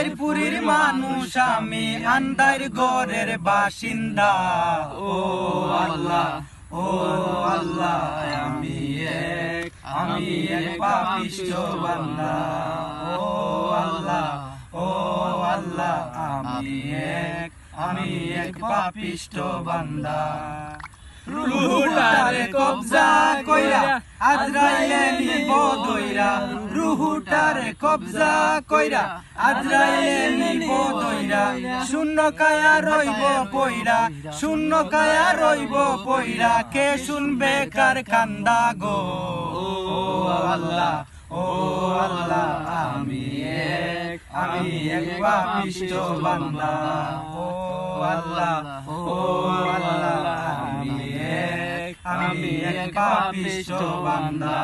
আন্দারপুরীর মানুষ, আমি আন্দার গড়ের বাসিন্দা। ও আল্লাহ ও আল্লাহ, আমি এক আমি এক পাপিষ্ঠ বান্দা। ও আল্লাহ ও আল্লাহ, আমি এক আমি এক পাপিষ্ঠ বান্দা। রুহুটারে কবজা কইরা, আজরাইলে নিব দইরা। রুহুটারে কবজা কইরা, আজরাইলে নিব দইরা। শূন্য কায়া রইব পইরা, শূন্য কায়া রইব পইরা। কে শুনবে কার কান্দা গো? ও আল্লাহ ও আল্লাহ, আমি এক আমি এক পাপিষ্ঠ বান্দা। ও আল্লাহ ও আল্লাহ। আমি বান্দা।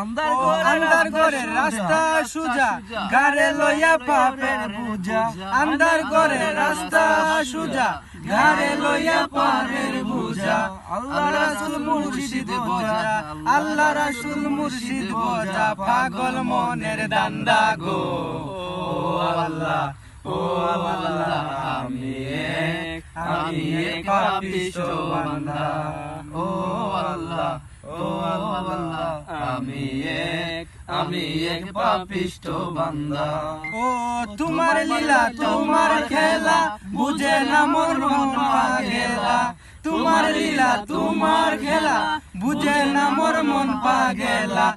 আন্দার ও রাস্তা সুজা গারে লইয়া পাপের বুঝা আন্দার ঘরের রাস্তা সুজা। গারে লইয়া পাপের বুঝা আল্লাহ রাসূল মুর্শিদ বোঝা আল্লাহ রাসূল মুর্শিদ বোঝা পাগল মনের দান্দা গো। আল্লাহ ও আল্লাহ আমি এক আমি এক পাপিষ্ঠ বান্দা। আমি এক আমি এক পাপিষ্ট বান্দা। ও, তোমার লীলা, তোমার খেলা, বুঝে না মোর পাগেলা তোমার লীলা, তোমার খেলা, বুঝে না মোর মন পাগেলা